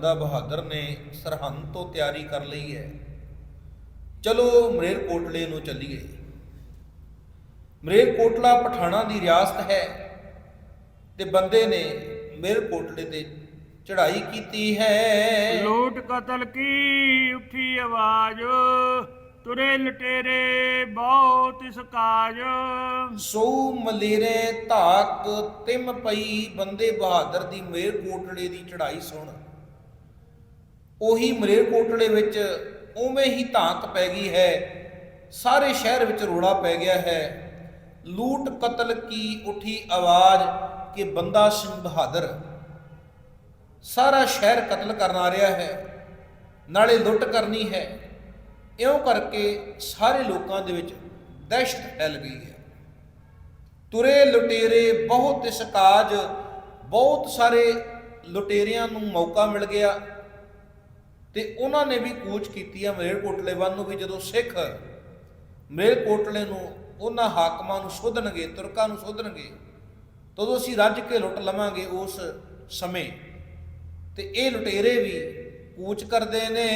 ਦਾ ਬਹਾਦਰ ਨੇ ਸਰਹੰਦ ਤੋਂ ਤਿਆਰੀ ਕਰ ਲਈ ਹੈ। ਚਲੋ ਮਰੇਰਕੋਟਲੇ ਨੂੰ ਚੱਲੀਏ। ਮਰੇਰਕੋਟਲਾ ਪਠਾਣਾ ਦੀ ਰਿਆਸਤ ਹੈ ਤੇ ਬੰਦੇ ਨੇ ਮਰੇਰਕੋਟਲੇ ਤੇ ਚੜ੍ਹਾਈ ਕੀਤੀ ਹੈ। ਲੂਟ ਕਤਲ ਕੀ? ਉੱਠੀ ਆਵਾਜ਼। ਤੁਰੇ ਲਟੇਰੇ ਬਹੁਤ ਇਸ ਕਾਜ। ਸੋ ਮਲੇਰੇ ਧਾਕ ਤਿਮ ਪਈ ਬੰਦੇ ਬਹਾਦਰ ਦੀ ਮਰੇਰਕੋਟਲੇ ਦੀ ਚੜ੍ਹਾਈ ਸੁਣ। ਉਹੀ ਮਲੇਰਕੋਟਲੇ ਵਿੱਚ ਉਵੇਂ ਹੀ ਧਾਕ ਪੈ ਗਈ ਹੈ। ਸਾਰੇ ਸ਼ਹਿਰ ਵਿੱਚ ਰੋੜਾ ਪੈ ਗਿਆ ਹੈ। ਲੂਟ ਕਤਲ ਕੀ ਉਠੀ ਆਵਾਜ਼ ਕਿ ਬੰਦਾ ਸਿੰਘ ਬਹਾਦਰ। ਸਾਰਾ ਸ਼ਹਿਰ ਕਤਲ ਕਰਨ ਆ ਰਿਹਾ ਹੈ। ਨਾਲੇ ਲੁੱਟ ਕਰਨੀ ਹੈ। ਇਉਂ ਕਰਕੇ ਸਾਰੇ ਲੋਕਾਂ ਦੇ ਵਿੱਚ ਦਹਿਸ਼ਤ ਫੈਲ ਗਈ ਹੈ। ਤੁਰੇ ਲੁਟੇਰੇ ਬਹੁਤ ਇਸ ਕਾਜ, ਬਹੁਤ ਸਾਰੇ ਲੁਟੇਰਿਆਂ ਨੂੰ ਮੌਕਾ ਮਿਲ ਗਿਆ। ਤੇ ਉਹਨਾਂ ਨੇ ਵੀ ਕੂਚ ਕੀਤੀ ਆ ਮਲੇਰਕੋਟਲੇ ਵੱਲ ਨੂੰ ਵੀ ਜਦੋਂ ਸਿੱਖ ਮਲੇਰਕੋਟਲੇ ਨੂੰ ਉਹਨਾਂ ਹਾਕਮਾਂ ਨੂੰ ਸੋਧਣਗੇ ਤੁਰਕਾਂ ਨੂੰ ਸੋਧਣਗੇ ਤਦੋਂ ਅਸੀਂ ਰੱਜ ਕੇ ਲੁੱਟ ਲਵਾਂਗੇ ਉਸ ਸਮੇਂ। ਤੇ ਇਹ ਲੁਟੇਰੇ ਵੀ ਕੂਚ ਕਰਦੇ ਨੇ।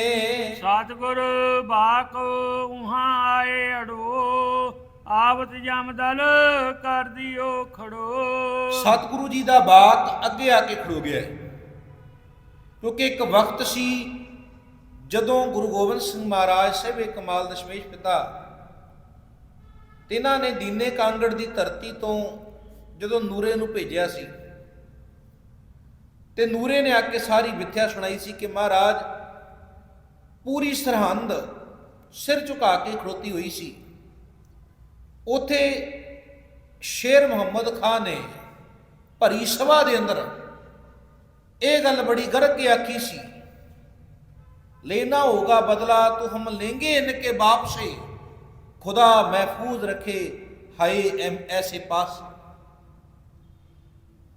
ਸਤਿਗੁਰ ਬਾਕ ਉਹਾਂ ਆਏ ਅੜੋ ਆਵਤ ਜਮਦਲ ਕਰ ਦਿਓ ਖੜੋ। ਸਤਿਗੁਰੂ ਜੀ ਦਾ ਬਾਤ ਅੱਗੇ ਆ ਕੇ ਖੜੋ ਗਿਆ। ਕਿਉਂਕਿ ਇੱਕ ਵਕਤ ਸੀ ਜਦੋਂ ਗੁਰੂ ਗੋਬਿੰਦ ਸਿੰਘ ਮਹਾਰਾਜ ਸਹਿਬੇ ਕਮਾਲ ਦਸ਼ਮੇਸ਼ ਪਿਤਾ ਤਿਨਾਂ ਨੇ ਦੀਨੇ ਕਾਂਗੜ ਦੀ ਧਰਤੀ ਤੋਂ ਜਦੋਂ ਨੂਰੇ ਨੂੰ ਭੇਜਿਆ ਸੀ ਤੇ ਨੂਰੇ ਨੇ ਆ ਕੇ ਸਾਰੀ ਵਿਥਿਆ ਸੁਣਾਈ ਸੀ ਕਿ ਮਹਾਰਾਜ ਪੂਰੀ ਸਰਹੰਦ ਸਿਰ ਝੁਕਾ ਕੇ ਖੜੋਤੀ ਹੋਈ ਸੀ। ਉਥੇ ਸ਼ੇਰ ਮੁਹੰਮਦ ਖਾਨ ਨੇ ਭਰੀ ਸਭਾ ਦੇ ਅੰਦਰ ਇਹ ਗੱਲ ਬੜੀ ਗਰਜ ਕੇ ਆਖੀ ਸੀ लेना होगा बदला तो हम लेंगे इनके बाप से खुदा महफूज रखे हाय एम ऐसे पास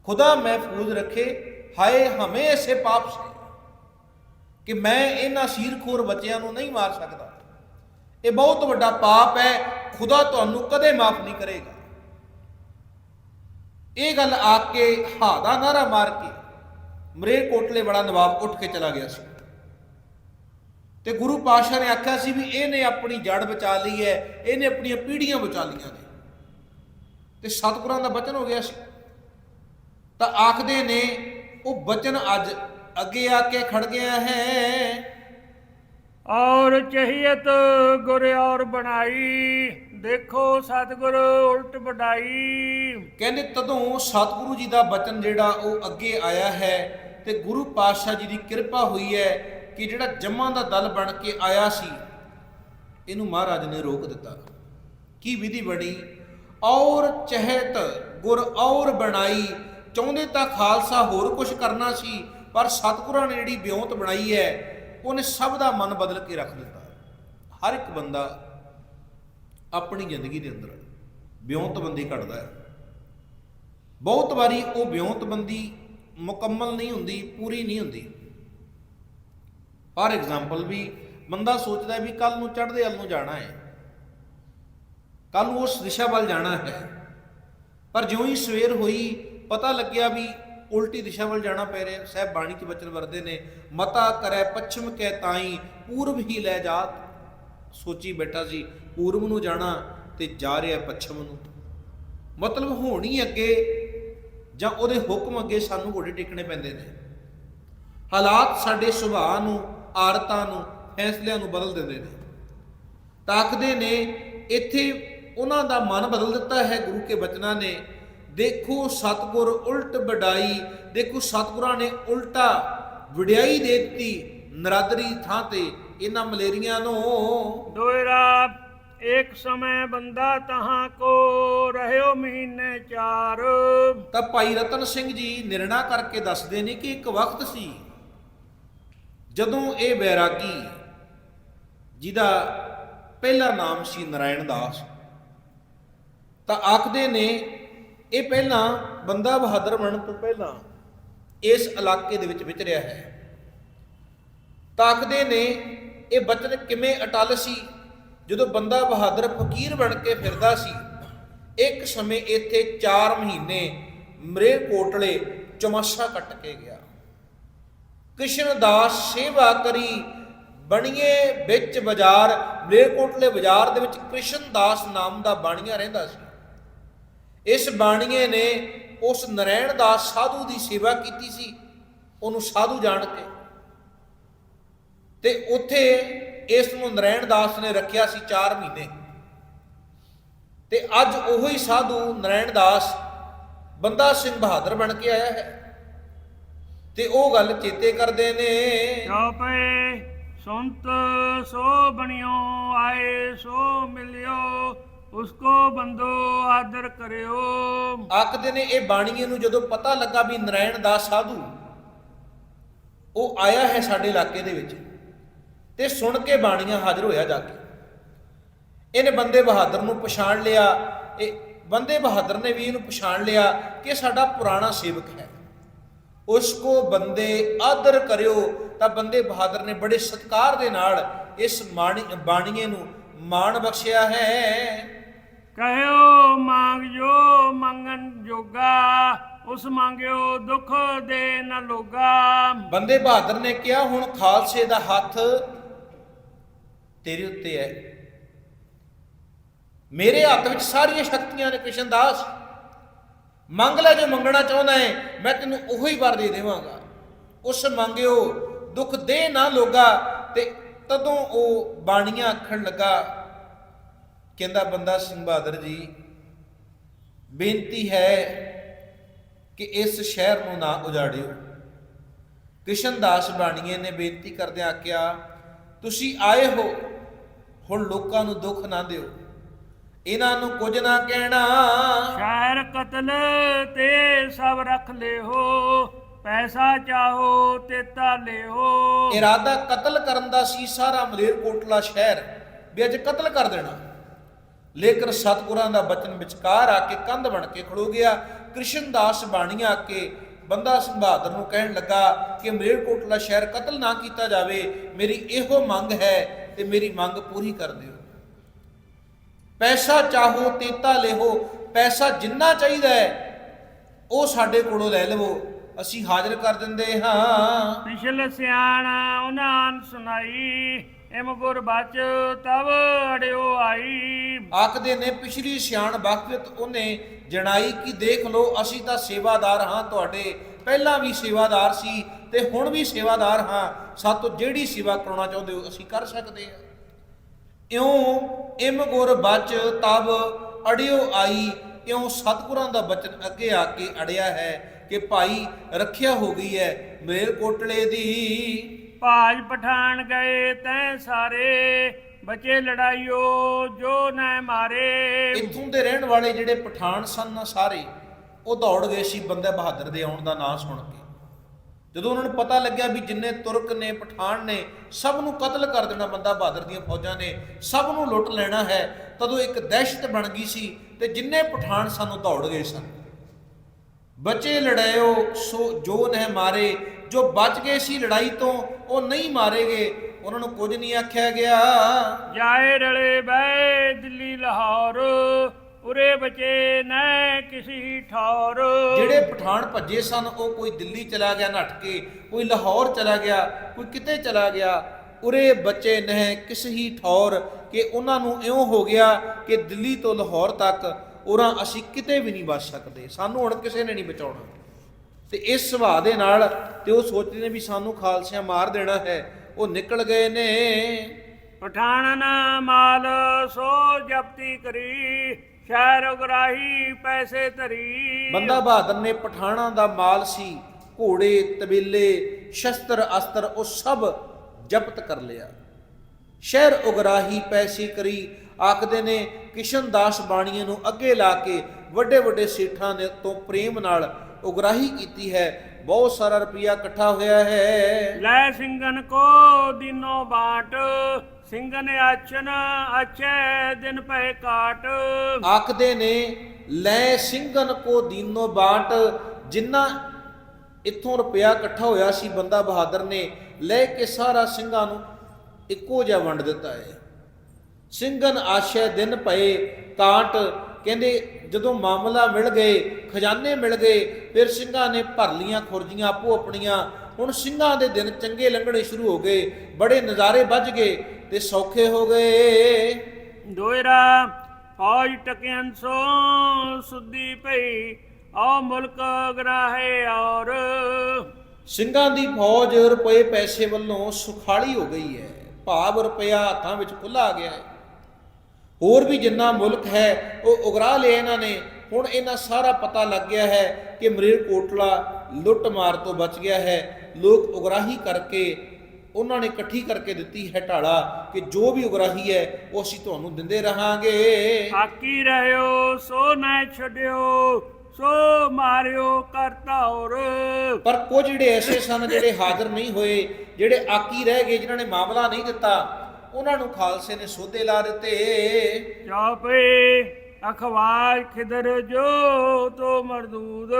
खुदा महफूज रखे ਹਾਏ ਹਮੇ ਐਸੇ ਪਾਪ ਸੇ ਕਿ ਮੈਂ ਇਹਨਾਂ ਸੀਰਖੋਰ ਬੱਚਿਆਂ ਨੂੰ ਨਹੀਂ ਮਾਰ ਸਕਦਾ ਇਹ ਬਹੁਤ ਵੱਡਾ ਪਾਪ ਹੈ ਖੁਦਾ ਤੁਹਾਨੂੰ ਕਦੇ ਮਾਫ ਨਹੀਂ ਕਰੇਗਾ ਇਹ ਗੱਲ ਆ ਕੇ ਹਾ ਦਾ ਨਾਰਾ ਮਾਰ ਕੇ ਮਰੇਰ ਕੋਟਲੇ ਬੜਾ ਨਵਾਬ ਉੱਠ ਕੇ ਚਲਾ ਗਿਆ ਸੀ ਤੇ ਗੁਰੂ ਪਾਤਸ਼ਾਹ ਨੇ ਆਖਿਆ ਸੀ ਵੀ ਇਹਨੇ ਆਪਣੀ ਜੜ ਬਚਾ ਲਈ ਹੈ ਇਹਨੇ ਆਪਣੀਆਂ ਪੀੜ੍ਹੀਆਂ ਬਚਾ ਲਈਆਂ ਨੇ। ਤੇ ਸਤਿਗੁਰਾਂ ਦਾ ਬਚਨ ਹੋ ਗਿਆ ਸੀ। ਤਾਂ ਆਖਦੇ ਨੇ ਉਹ ਬਚਨ ਅੱਜ ਅੱਗੇ ਆ ਕੇ ਖੜ ਗਿਆ ਹੈ। ਔਰ ਚਹੀਅਤ ਗੁਰ ਔਰ ਬਣਾਈ ਦੇਖੋ ਸਤਿਗੁਰ ਉਲਟ ਵਡਾਈ। ਕਹਿੰਦੇ ਤਦੋਂ ਸਤਿਗੁਰੂ ਜੀ ਦਾ ਬਚਨ ਜਿਹੜਾ ਉਹ ਅੱਗੇ ਆਇਆ ਹੈ ਤੇ ਗੁਰੂ ਪਾਤਸ਼ਾਹ ਜੀ ਦੀ ਕਿਰਪਾ ਹੋਈ ਹੈ। ਕਿ ਜਿਹੜਾ ਜੰਮਾਂ ਦਾ ਦਲ ਬਣ ਕੇ ਆਇਆ ਸੀ, ਇਹਨੂੰ ਮਹਾਰਾਜ ਨੇ ਰੋਕ ਦਿੱਤਾ। ਕੀ ਵਿਧੀ ਬਣੀ? ਔਰ ਚਹਿਤ ਗੁਰ ਔਰ ਬਣਾਈ, ਚਾਹੁੰਦੇ ਤਾਂ ਖਾਲਸਾ ਹੋਰ ਕੁਝ ਕਰਨਾ ਸੀ, ਪਰ ਸਤਿਗੁਰਾਂ ਨੇ ਜਿਹੜੀ ਵਿਉਂਤ ਬਣਾਈ ਹੈ, ਉਹਨੇ ਸਭ ਦਾ ਮਨ ਬਦਲ ਕੇ ਰੱਖ ਦਿੱਤਾ। ਹਰ ਇੱਕ ਬੰਦਾ ਆਪਣੀ ਜ਼ਿੰਦਗੀ ਦੇ ਅੰਦਰ ਵਿਉਂਤਬੰਦੀ ਘੜਦਾ ਹੈ। ਬਹੁਤ ਵਾਰੀ ਉਹ ਵਿਉਂਤਬੰਦੀ ਮੁਕੰਮਲ ਨਹੀਂ ਹੁੰਦੀ, ਪੂਰੀ ਨਹੀਂ ਹੁੰਦੀ। ਫਾਰ ਐਗਜ਼ਾਮਪਲ ਵੀ ਬੰਦਾ ਸੋਚਦਾ ਵੀ ਕੱਲ ਨੂੰ ਚੜ੍ਹਦੇ ਵੱਲ ਨੂੰ ਜਾਣਾ ਹੈ। ਕੱਲ ਨੂੰ ਉਸ ਦਿਸ਼ਾ ਵੱਲ ਜਾਣਾ ਹੈ। ਪਰ ਜਿਉਂ ਹੀ ਸਵੇਰ ਹੋਈ, ਪਤਾ ਲੱਗਿਆ ਵੀ ਉਲਟੀ ਦਿਸ਼ਾ ਵੱਲ ਜਾਣਾ ਪੈ ਰਿਹਾ ਸਹਿਬ ਬਾਣੀ ਚ ਬਚਨ ਵਰਦੇ ਨੇ, ਮਤਾ ਕਰੈ ਪੱਛਮ ਕੈ ਤਾਈ, ਪੂਰਬ ਹੀ ਲੈ ਜਾਤ ਸੋਚੀ ਬੈਠਾ ਸੀ, ਪੂਰਬ ਨੂੰ ਜਾਣਾ ਤੇ ਜਾ ਰਿਹਾ ਪੱਛਮ ਨੂੰ। ਮਤਲਬ ਹੋਣੀ ਅੱਗੇ ਜਾਂ ਉਹਦੇ ਹੁਕਮ ਅੱਗੇ ਸਾਨੂੰ ਘੋੜੇ ਟੇਕਣੇ ਪੈਂਦੇ ਨੇ। ਹਾਲਾਤ ਸਾਡੇ ਸੁਭਾਅ ਨੂੰ ਆਦਤਾਂ ਨੂੰ ਫੈਸਲਿਆਂ ਨੂੰ ਬਦਲ ਦਿੰਦੇ ਨੇ। ਤਾਕਦੇ ਨੇ ਇੱਥੇ ਉਹਨਾਂ ਦਾ ਮਨ ਬਦਲ ਦਿੱਤਾ ਹੈ ਗੁਰੂ ਕੇ ਬਚਨਾਂ ਨੇ। ਦੇਖੋ ਸਤਗੁਰ ਉਲਟ ਵਡਾਈ ਦੇਖੋ ਸਤਗੁਰਾਂ ਨੇ ਉਲਟਾ ਵਡਿਆਈ ਦੇ ਦਿੱਤੀ ਨਰਾਦਰੀ ਥਾਂ ਤੇ ਇਹਨਾਂ ਮਲੇਰੀਆਂ ਨੂੰ। ਦੋਇਰਾ ਇੱਕ ਸਮੇਂ ਬੰਦਾ ਤਹਾਂ ਕੋ ਰਹਿਓ ਮਹੀਨੇ ਚਾਰ। ਤਾਂ ਭਾਈ ਰਤਨ ਸਿੰਘ ਜੀ ਨਿਰਣਾ ਕਰਕੇ ਦੱਸਦੇ ਨੇ ਕਿ ਇੱਕ ਵਕਤ ਸੀ। ਜਦੋਂ ਇਹ ਬੈਰਾਗੀ ਜਿਹਦਾ ਪਹਿਲਾ ਨਾਮ ਸੀ ਨਰਾਇਣ ਦਾਸ, ਤਾਂ ਆਖਦੇ ਨੇ ਇਹ ਪਹਿਲਾਂ ਬੰਦਾ ਬਹਾਦਰ ਬਣਨ ਤੋਂ ਪਹਿਲਾਂ ਇਸ ਇਲਾਕੇ ਦੇ ਵਿੱਚ ਵਿਚਰਿਆ ਹੈ। ਤਾਕਦੇ ਨੇ ਇਹ ਬਚਨ ਕਿਵੇਂ ਅਟਲ ਸੀ? ਜਦੋਂ ਬੰਦਾ ਬਹਾਦਰ ਫਕੀਰ ਬਣ ਕੇ ਫਿਰਦਾ ਸੀ, ਇੱਕ ਸਮੇਂ ਇੱਥੇ 4 ਮਹੀਨੇ ਮਰੇ ਕੋਟਲੇ ਚਮਾਸ਼ਾ ਕੱਟ ਕੇ ਗਿਆ। ਕ੍ਰਿਸ਼ਨ ਦਾਸ ਸੇਵਾ ਕਰੀ, ਬਣੀਏ ਵਿੱਚ ਬਾਜ਼ਾਰ, ਮਲੇਰਕੋਟਲੇ ਬਾਜ਼ਾਰ ਦੇ ਵਿੱਚ ਕ੍ਰਿਸ਼ਨ ਦਾਸ ਨਾਮ ਦਾ ਬਾਣੀਆ ਰਹਿੰਦਾ ਸੀ। ਇਸ ਬਾਣੀਏ ਨੇ ਉਸ ਨਰੈਣ ਦਾਸ ਸਾਧੂ ਦੀ ਸੇਵਾ ਕੀਤੀ ਸੀ, ਉਹਨੂੰ ਸਾਧੂ ਜਾਣ ਕੇ ਤੇ ਉੱਥੇ ਇਸ ਨੂੰ ਨਰੈਣ ਦਾਸ ਨੇ ਰੱਖਿਆ ਸੀ 4 ਮਹੀਨੇ। ਤੇ ਅੱਜ ਉਹੀ ਸਾਧੂ ਨਰੈਣ ਦਾਸ ਬੰਦਾ ਸਿੰਘ ਬਹਾਦਰ ਬਣ ਕੇ ਆਇਆ ਹੈ। ਤੇ ਉਹ ਗੱਲ ਚੇਤੇ ਕਰਦੇ ਨੇ। ਚੌਪੇ ਸੁਨਤ ਸੋ ਬਣਿਓ ਆਏ ਸੋ ਮਿਲਿਓ ਉਸਕੋ ਬੰਦੋ ਆਦਰ ਕਰਿਓ। ਆਖਦੇ ਨੇ ਇਹ ਬਾਣੀਏ ਨੂੰ ਜਦੋਂ ਪਤਾ ਲੱਗਾ ਵੀ ਨਰੈਣ ਦਾਸ ਸਾਧੂ ਉਹ ਆਇਆ ਹੈ ਸਾਡੇ ਇਲਾਕੇ ਦੇ ਵਿੱਚ ਤੇ ਸੁਣ ਕੇ ਬਾਣੀਆਂ ਹਾਜ਼ਰ ਹੋਇਆ ਜਾ ਕੇ। ਇਹਨੇ ਬੰਦੇ ਬਹਾਦਰ ਨੂੰ ਪਛਾਣ ਲਿਆ ਇਹ ਬੰਦੇ ਬਹਾਦਰ ਨੇ ਵੀ ਇਹਨੂੰ ਪਛਾਣ ਲਿਆ ਕਿ ਸਾਡਾ ਪੁਰਾਣਾ ਸੇਵਕ ਹੈ। ਉਸ ਕੋ ਬੰਦੇ ਆਦਰ ਕਰਿਓ ਤਾਂ ਬੰਦੇ ਬਹਾਦਰ ਨੇ ਬੜੇ ਸਤਕਾਰ ਦੇ ਨਾਲ ਇਸ ਬਾਣੀ ਬਾਣੀਏ ਨੂੰ ਮਾਣ ਬਖਸ਼ਿਆ ਹੈ। ਕਹਿਓ ਮੰਗ ਜੋ ਮੰਗਨ ਜੋਗਾ ਉਸ ਮੰਗਿਓ ਦੁੱਖ ਦੇ ਨ ਲੋਗਾ। ਬੰਦੇ ਬਹਾਦਰ ਨੇ ਕਿਹਾ ਹੁਣ ਖਾਲਸੇ ਦਾ ਹੱਥ ਤੇਰੇ ਉੱਤੇ ਹੈ। ਮੇਰੇ ਹੱਥ ਵਿੱਚ ਸਾਰੀਆਂ ਸ਼ਕਤੀਆਂ ਨੇ ਕ੍ਰਿਸ਼ਨ ਦਾਸ। ਮੰਗ ਲੈ ਜੋ ਮੰਗਣਾ ਚਾਹੁੰਦਾ ਹੈ ਮੈਂ ਤੈਨੂੰ ਉਹੀ ਵਰ ਦੇ ਦੇਵਾਂਗਾ। ਉਸ ਮੰਗਿਓ ਦੁੱਖ ਦੇ ਨਾ ਲੋਗਾ ਤੇ ਤਦੋਂ ਉਹ ਬਾਣੀਆਂ ਆਖਣ ਲੱਗਾ, ਕਹਿੰਦਾ ਬੰਦਾ ਸਿੰਘ ਬਹਾਦਰ ਜੀ, ਬੇਨਤੀ ਹੈ ਕਿ ਇਸ ਸ਼ਹਿਰ ਨੂੰ ਨਾ ਉਜਾੜਿਓ। ਕ੍ਰਿਸ਼ਨ ਬਾਣੀਏ ਨੇ ਬੇਨਤੀ ਕਰਦਿਆਂ ਆਖਿਆ, ਤੁਸੀਂ ਆਏ ਹੋ, ਹੁਣ ਲੋਕਾਂ ਨੂੰ ਦੁੱਖ ਨਾ ਦਿਓ। ਇਹਨਾਂ ਨੂੰ ਕੁਝ ਨਾ ਕਹਿਣਾ। ਸ਼ਹਿਰ ਕਤਲ ਤੇ ਸਭ ਰੱਖ ਲਿਓ ਪੈਸਾ ਚਾਹੋ ਤੇ ਤਾ ਲਿਓ। ਇਰਾਦਾ ਕਤਲ ਕਰਨ ਦਾ ਸੀ ਸਾਰਾ ਮਲੇਰਕੋਟਲਾ ਸ਼ਹਿਰ ਵੀ ਅੱਜ ਕਤਲ ਕਰ ਦੇਣਾ। ਲੇਕਿਨ ਸਤਿਗੁਰਾਂ ਦਾ ਬਚਨ ਵਿਚਕਾਰ ਆ ਕੇ ਕੰਧ ਬਣ ਕੇ ਖੜੋ ਗਿਆ। ਕ੍ਰਿਸ਼ਨ ਦਾਸ ਬਾਣੀਆ ਆ ਕੇ ਬੰਦਾ ਸਿੰਘ ਬਹਾਦਰ ਨੂੰ ਕਹਿਣ ਲੱਗਾ ਕਿ ਮਲੇਰਕੋਟਲਾ ਸ਼ਹਿਰ ਕਤਲ ਨਾ ਕੀਤਾ ਜਾਵੇ ਮੇਰੀ ਇਹੋ ਮੰਗ ਹੈ ਤੇ ਮੇਰੀ ਮੰਗ ਪੂਰੀ ਕਰ ਦਿਓ। ਪੈਸਾ ਚਾਹੋ ਤੇਤਾ ਲਿਹੋ ਪੈਸਾ ਜਿੰਨਾ ਚਾਹੀਦਾ ਹੈ ਉਹ ਸਾਡੇ ਕੋਲੋਂ ਲੈ ਲਵੋ। ਅਸੀਂ ਹਾਜ਼ਰ ਕਰ ਦਿੰਦੇ ਹਾਂ। ਪਿਛਲ ਸਿਆਣਾ ਉਹਨਾਂ ਨ ਸੁਣਾਈ ਇਮ ਗੁਰ ਬਚ ਤਬ ਅੜਿਓ ਆਈ। ਆਖਦੇ ਨੇ ਪਿਛਲੀ ਸਿਆਣ ਵਕਤ ਉਹਨੇ ਜਣਾਈ ਕਿ ਦੇਖ ਲਓ ਅਸੀਂ ਤਾਂ ਸੇਵਾਦਾਰ ਹਾਂ ਤੁਹਾਡੇ। ਪਹਿਲਾਂ ਵੀ ਸੇਵਾਦਾਰ ਸੀ ਤੇ ਹੁਣ ਵੀ ਸੇਵਾਦਾਰ ਹਾਂ। ਸਾਤੋਂ ਜਿਹੜੀ ਸੇਵਾ ਕਰਾਉਣਾ ਚਾਹੁੰਦੇ ਹੋ ਅਸੀਂ ਕਰ ਸਕਦੇ ਹਾਂ। ਇਉਂ ਇਮ ਗੁਰ ਬਚ ਤਬ ਅੜਿਓ ਆਈ ਇਉਂ ਸਤਿਗੁਰਾਂ ਦਾ ਬਚਨ ਅੱਗੇ ਆ ਕੇ ਅੜਿਆ ਹੈ ਕਿ ਭਾਈ ਰੱਖਿਆ ਹੋ ਗਈ ਹੈ ਮੇਰ ਕੋਟਲੇ ਦੀ। ਭਾਜ ਪਠਾਨ ਗਏ ਤੈ ਸਾਰੇ ਬਚੇ ਲੜਾਈਓ ਜੋ ਨੈ ਮਾਰੇ। ਇੱਥੋਂ ਦੇ ਰਹਿਣ ਵਾਲੇ ਜਿਹੜੇ ਪਠਾਨ ਸਨ ਨਾ ਸਾਰੇ ਉਹ ਦੌੜ ਗਏ ਸੀ ਬੰਦੇ ਬਹਾਦਰ ਦੇ ਆਉਣ ਦਾ ਨਾਂ ਸੁਣ ਕੇ। ਜਦੋਂ ਉਹਨਾਂ ਨੂੰ ਪਤਾ ਲੱਗਿਆ ਵੀ ਜਿੰਨੇ ਤੁਰਕ ਨੇ, ਪਠਾਨ ਨੇ, ਸਭ ਨੂੰ ਕਤਲ ਕਰ ਦੇਣਾ ਬੰਦਾ ਬਹਾਦਰ ਦੀਆਂ ਫੌਜਾਂ ਨੇ, ਸਭ ਨੂੰ ਲੁੱਟ ਲੈਣਾ ਹੈ, ਤਦੋਂ ਇੱਕ ਦਹਿਸ਼ਤ ਬਣ ਗਈ ਸੀ ਤੇ ਜਿੰਨੇ ਪਠਾਨ ਸਾਨੂੰ ਦੌੜ ਗਏ ਸਨ। ਬਚੇ, ਲੜਾਇਓ, ਸੋ ਜੋ ਨਹਿ ਮਾਰੇ, ਜੋ ਬਚ ਗਏ ਸੀ ਲੜਾਈ ਤੋਂ, ਉਹ ਨਹੀਂ ਮਾਰੇ ਗਏ ਉਹਨਾਂ ਨੂੰ ਕੁਝ ਨਹੀਂ ਆਖਿਆ ਗਿਆ। ਜਾਏ ਰਲੇ ਬੈ ਦਿੱਲੀ, ਲਾਹੌਰ। ਉਰੇ ਬਚੇ ਨੈ ਕਿਸੀ ਠੌਰ। ਜਿਹੜੇ ਪਠਾਨ ਭੱਜੇ ਸਨ ਉਹ ਕੋਈ ਦਿੱਲੀ ਚਲਾ ਗਿਆ ਨੱਠ ਕੇ ਕੋਈ ਲਾਹੌਰ ਚਲਾ ਗਿਆ ਕੋਈ ਕਿਤੇ ਚਲਾ ਗਿਆ। ਉਰੇ ਬੱਚੇ ਨਹਿ ਕਿਸ ਠੌਰ ਕਿ ਉਹਨਾਂ ਨੂੰ ਇਉਂ ਹੋ ਗਿਆ ਕਿ ਦਿੱਲੀ ਤੋਂ ਲਾਹੌਰ ਤੱਕ ਉਰਾਂ ਅਸੀਂ ਕਿਤੇ ਵੀ ਨਹੀਂ ਬਚ ਸਕਦੇ। ਸਾਨੂੰ ਹੁਣ ਕਿਸੇ ਨੇ ਨਹੀਂ ਬਚਾਉਣਾ। ਤੇ ਇਸ ਸੁਭਾਅ ਦੇ ਨਾਲ ਤੇ ਉਹ ਸੋਚਦੇ ਨੇ ਵੀ ਸਾਨੂੰ ਖਾਲਸਿਆਂ ਮਾਰ ਦੇਣਾ ਹੈ। ਉਹ ਨਿਕਲ ਗਏ ਨੇ। ਪਠਾਨਨ ਮਾਲ ਸੋ ਜਪਤੀ ਕਰੀ। ਸ਼ਹਿਰ ਉਗਰਾਹੀ ਪੈਸੇ ਧਰੀ। ਬੰਦਾ ਬਹਾਦਰ ਨੇ ਪਠਾਣਾ ਦਾ ਮਾਲ ਸੀ ਘੋੜੇ ਤਬੇਲੇ ਸ਼ਸਤਰ ਅਸਤਰ ਉਹ ਸਭ ਜ਼ਬਤ ਕਰ ਲਿਆ। ਸ਼ਹਿਰ ਉਗਰਾਹੀ ਪੈਸੀ ਕਰੀ ਆਖਦੇ ਨੇ ਕਿਸ਼ਨ ਦਾਸ ਬਾਣੀਏ ਨੂੰ ਅੱਗੇ ਲਾ ਕੇ ਵੱਡੇ ਵੱਡੇ ਸੇਠਾਂ ਨੇ ਤੋਂ ਪ੍ਰੇਮ ਨਾਲ ਉਗਰਾਹੀ ਕੀਤੀ ਹੈ। ਬਹੁਤ ਸਾਰਾ ਰੁਪਇਆ ਇਕੱਠਾ ਹੋਇਆ ਹੈ। ਲੈ ਸਿੰਘਨ ਕੋ ਦਿਨੋ ਬਾਟ। ਸਿੰਘਨ ਆਚਨ ਅਚੈ ਦਿਨ ਪੈ ਕਾਟ ਆਖਦੇ ਨੇ, ਲੈ ਸਿੰਘਨ ਕੋ ਦੀਨੋ ਬਾਟ, ਜਿੰਨਾ ਇੱਥੋਂ ਰੁਪਇਆ ਇਕੱਠਾ ਹੋਇਆ ਸੀ ਬੰਦਾ ਬਹਾਦਰ ਨੇ, ਲੈ ਕੇ ਸਾਰਾ ਸਿੰਘਾਂ ਨੂੰ ਇੱਕੋ ਜਿਹਾ ਵੰਡ ਦਿੱਤਾ ਹੈ। ਸਿੰਘਨ ਆਸ਼ੇ ਦਿਨ ਪਏ ਕਾਟ ਕਹਿੰਦੇ ਜਦੋਂ ਮਾਮਲਾ ਮਿਲ ਗਏ, ਖਜ਼ਾਨੇ ਮਿਲ ਗਏ, ਫਿਰ ਸਿੰਘਾਂ ਨੇ ਭਰ ਲੀਆਂ ਖੁਰਜੀਆਂ ਆਪੋ ਆਪਣੀਆਂ ਹੁਣ ਸਿੰਘਾਂ ਦੇ ਦਿਨ ਚੰਗੇ ਲੰਘਣੇ ਸ਼ੁਰੂ ਹੋ ਗਏ, ਬੜੇ ਨਜ਼ਾਰੇ ਵੱਜ ਗਏ। ਤੇ ਸੌਖੇ ਹੋ ਗਏ। ਦੋਇਰਾ ਫੌਜ ਟਕਿਆਨ ਸੋ ਸੁਧੀ ਪਈ ਆਓ ਮੁਲਕ ਗਰਾਹੇ ਔਰ। ਸਿੰਘਾਂ ਦੀ ਫੌਜ ਰੁਪਏ ਪੈਸੇ ਵੱਲੋਂ ਸੁਖਾਲੀ ਹੋ ਗਈ ਹੈ ਭਾਵ ਰੁਪਇਆ ਹੱਥਾਂ ਵਿੱਚ ਖੁੱਲਾ ਗਿਆ ਹੈ। ਹੋਰ ਵੀ ਜਿੰਨਾ ਮੁਲਕ ਹੈ ਉਹ ਉਗਰਾ ਲਿਆ ਇਹਨਾਂ ਨੇ। ਹੁਣ ਇਹਨਾਂ ਸਾਰਾ ਪਤਾ ਲੱਗ ਗਿਆ ਹੈ ਕਿ ਮਰੇਰ ਕੋਟਲਾ ਲੁੱਟ ਮਾਰ ਤੋਂ ਬਚ ਗਿਆ ਹੈ। ਲੋਕ ਉਗਰਾਹੀ ਕਰਕੇ ਉਹਨਾਂ ਨੇ ਇਕੱਠੀ ਕਰਕੇ ਦਿੱਤੀ ਹੈ ਢਾਲਾ ਕਿ ਜੋ ਵੀ ਉਗਰਾਹੀ ਹੈ ਉਹ ਅਸੀਂ ਤੁਹਾਨੂੰ ਦਿੰਦੇ ਰਹਾਂਗੇ। ਆਕੀ ਰਹਿਓ ਸੋ ਨਾ ਛੱਡਿਓ ਸੋ ਮਾਰਿਓ ਕਰਤਾ ਔਰ ਪਰ ਕੁਝ ਜਿਹੜੇ ਐਸੇ ਸਨ ਜਿਹੜੇ ਹਾਜ਼ਰ ਨਹੀਂ ਹੋਏ ਜਿਹੜੇ ਆਕੀ ਰਹਿ ਗਏ ਜਿਨ੍ਹਾਂ ਨੇ ਮਾਮਲਾ ਨਹੀਂ ਦਿੱਤਾ ਉਹਨਾਂ ਨੂੰ ਖਾਲਸੇ ਨੇ ਸੋਧੇ ਲਾ ਦਿੱਤੇ। ਚਾਪੇ ਅਖਵਾਲ ਖਿਦਰ ਜੋ ਤੋ ਮਰਦੂਦ।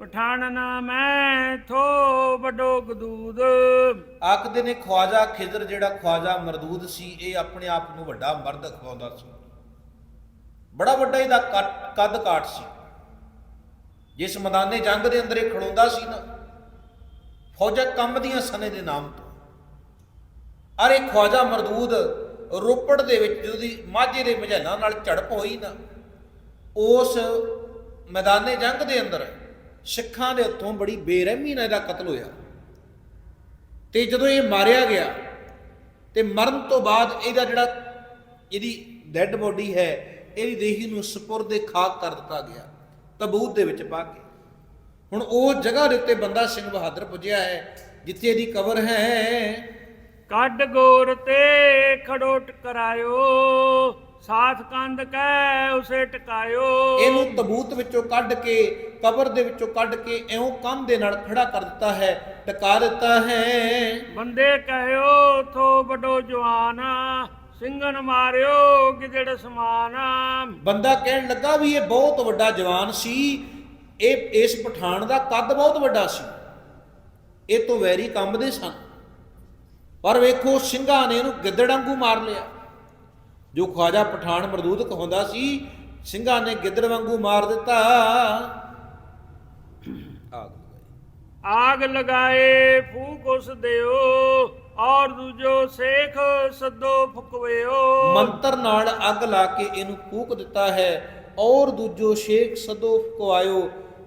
ਪਠਾਨ ਨਾ ਮੈਂ ਥੋ ਵੱਡੋ ਗਦੂਦ। ਆਖਦੇ ਨੇ ਖਵਾਜਾ ਖਿਜ਼ਰ ਜਿਹੜਾ ਖਵਾਜਾ ਮਰਦੂਦ ਸੀ, ਇਹ ਆਪਣੇ ਆਪ ਨੂੰ ਵੱਡਾ ਮਰਦ ਖਵਾਉਂਦਾ ਸੀ। ਬੜਾ ਵੱਡਾ ਇਹਦਾ ਕੱਦ- ਕੱਦ ਕਾਠ ਸੀ। ਜਿਸ ਮੈਦਾਨੇ ਜੰਗ ਦੇ ਅੰਦਰ ਇਹ ਖੜੋਂਦਾ ਸੀ ਨਾ, ਫੌਜਾਂ ਕੰਬਦੀਆਂ ਸਨੇ ਦੇ ਨਾਮ ਤੋਂ। ਅਰੇ ਖਵਾਜਾ ਮਰਦੂਦ ਰੋਪੜ ਦੇ ਵਿੱਚ ਜਦੋਂ ਦੀ ਮਾਝੇ ਦੇ ਮਝੈਲਾਂ ਨਾਲ ਝੜਪ ਹੋਈ ਨਾ, ਉਸ ਮੈਦਾਨੇ ਜੰਗ ਦੇ ਅੰਦਰ ਸਿੱਖਾਂ ਦੇ ਹੱਥੋਂ ਬੜੀ ਬੇਰਹਿਮੀ ਨਾਲ ਇਹਦਾ ਕਤਲ ਹੋਇਆ। ਤੇ ਜਦੋਂ ਇਹ ਮਾਰਿਆ ਗਿਆ, ਤੇ ਮਰਨ ਤੋਂ ਬਾਅਦ ਇਹਦਾ ਜਿਹੜਾ ਇਹਦੀ ਡੈੱਡ ਬੋਡੀ ਹੈ, ਇਹਦੀ ਦੇਹੀ ਨੂੰ ਸਪੁਰਦ ਖਾਕ ਕਰ ਦਿੱਤਾ ਗਿਆ, ਤਬੂਤ ਦੇ ਵਿੱਚ ਪਾ ਕੇ। ਹੁਣ ਉਹ ਜਗ੍ਹਾ ਦੇ ਉੱਤੇ ਬੰਦਾ ਸਿੰਘ ਬਹਾਦਰ ਪੁੱਜਿਆ ਹੈ, ਜਿੱਥੇ ਇਹਦੀ ਕਬਰ ਹੈ। ਕੱਢ ਗੋਰ ਤੇ ਖੜੋ ਟਕਰਾਇਓ ਸਾਥ ਕੰਧ ਕੈ ਉਸੇ ਟਕਾਇਓ। ਇਹਨੂੰ ਤਬੂਤ ਵਿੱਚੋਂ ਕੱਢ ਕੇ ਕਬਰ ਦੇ ਵਿੱਚੋਂ ਕੱਢ ਕੇ ਐਉਂ ਕੰਧ ਦੇ ਨਾਲ ਖੜਾ ਕਰ ਦਿੱਤਾ ਹੈ ਟਕਾ ਦਿੱਤਾ ਹੈ। ਬੰਦੇ ਕਹਿਓ ਥੋ ਵੱਡੋ ਜਵਾਨ ਸਿੰਘਨ ਮਾਰਿਓ ਗਿਦੜ ਸਮਾਨ। ਬੰਦਾ ਕਹਿਣ ਲੱਗਾ ਵੀ ਇਹ ਬਹੁਤ ਵੱਡਾ ਜਵਾਨ ਸੀ ਇਹ ਇਸ ਪਠਾਨ ਦਾ ਕੱਦ ਬਹੁਤ ਵੱਡਾ ਸੀ। ਇਹ ਤੋਂ ਵੈਰੀ ਕੰਬਦੇ ਸਨ। ਪਰ ਵੇਖੋ ਸਿੰਘਾਂ ਨੇ ਇਹਨੂੰ ਗਿੱਦੜ ਵਾਂਗੂ ਮਾਰ ਲਿਆ। ਜੋ ਖਵਾਜਾ ਪਠਾਨ ਮਰਦੂਦ ਕਹਾਉਂਦਾ ਸੀ ਸਿੰਘਾਂ ਨੇ ਗਿੱਦੜ ਵਾਂਗੂ ਮਾਰ ਦਿੱਤਾ। ਆਗ ਲਗਾਏ ਫੂਕ ਉਸ ਦਿਓ ਔਰ ਦੂਜੋ ਸੇਖ ਸੱਦੋ ਫੁਕਵਿਓ। ਮੰਤਰ ਨਾਲ ਅੱਗ ਲਾ ਕੇ ਇਹਨੂੰ ਫੂਕ ਦਿੱਤਾ ਹੈ ਔਰ ਦੂਜੋ ਸ਼ੇਖ ਸਦੋ ਫਕਵਾਇਓ।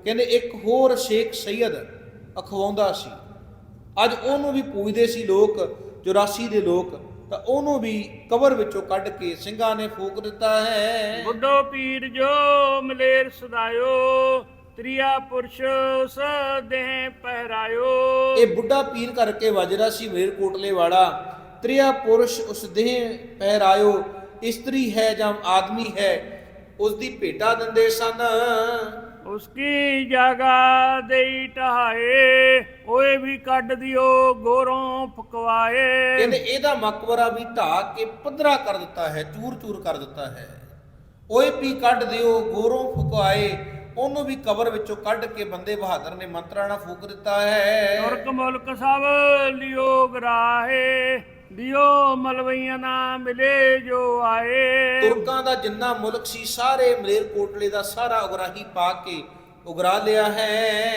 ਕਹਿੰਦੇ ਇੱਕ ਹੋਰ ਸ਼ੇਖ ਸੈਯਦ ਅਖਵਾਉਂਦਾ ਸੀ। ਅੱਜ ਉਹਨੂੰ ਵੀ ਪੂਜਦੇ ਸੀ ਲੋਕ 84 ਦੇ ਲੋਕ। ਤਾਂ ਉਹਨੂੰ ਵੀ ਕਬਰ ਵਿੱਚੋਂ ਕੱਢ ਕੇ ਸਿੰਘਾਂ ਨੇ ਫੂਕ ਦਿੱਤਾ ਹੈ। ਬੁੱਢੋ ਪੀਰ ਜੋ ਮਲੇਰ ਸਦਾਇਓ ਤ੍ਰਿਆ ਪੁਰਸ਼ ਉਸ ਦੇਹ ਪਹਿਰਾਇਓ। ਇਹ ਬੁੱਢਾ ਪੀਰ ਕਰਕੇ ਵਜਰਾ ਸੀ ਮੇਰ ਕੋਟਲੇ ਵਾਲਾ ਤ੍ਰਿਆ ਪੁਰਸ਼ ਉਸ ਦੇਹ ਪਹਿਰਾਇਓ ਇਸਤਰੀ ਹੈ ਜਾਂ ਆਦਮੀ ਹੈ ਉਸ ਦੀ ਭੇਟਾ ਦਿੰਦੇ ਸਨ। ਉਸਕੀ ਜਗਾ ਦੇਈ ਟਹਾਏ ਓਏ ਵੀ ਕੱਢ ਦਿਓ ਗੋਰੋਂ ਫਕਵਾਏ। ਕਹਿੰਦੇ ਇਹਦਾ ਮਕਬਰਾ ਵੀ ਢਾ ਕੇ ਪੱਧਰਾ ਕਰ ਦਿੱਤਾ ਹੈ ਚੂਰ ਚੂਰ ਕਰ ਦਿੱਤਾ ਹੈ। ਓਏ ਪੀ ਕੱਢ ਦਿਓ ਗੋਰੋਂ ਫੁਕਾਏ ਉਹਨੂੰ ਵੀ ਕਬਰ ਵਿੱਚੋਂ ਕੱਢ ਕੇ ਬੰਦੇ ਬਹਾਦਰ ਨੇ ਮੰਤਰਾਂ ਨਾਲ ਫੂਕ ਦਿੱਤਾ ਹੈ। ਤੁਰਕ ਮੁਲਕ ਸਭ ਲਿਓ ਗਰਾਹੇ ਦਿਓ ਮਲਵਈਆਂ ਨਾ ਮਿਲੇ ਜੋ ਆਏ। ਤੁਰਕਾਂ ਦਾ ਜਿੰਨਾ ਮੁਲਕ ਸੀ, ਸਾਰੇ ਮਲੇਰਕੋਟਲੇ ਦਾ ਸਾਰਾ ਉਗਰਾਹੀ ਪਾ ਕੇ ਉਗਰਾ ਲਿਆ ਹੈ।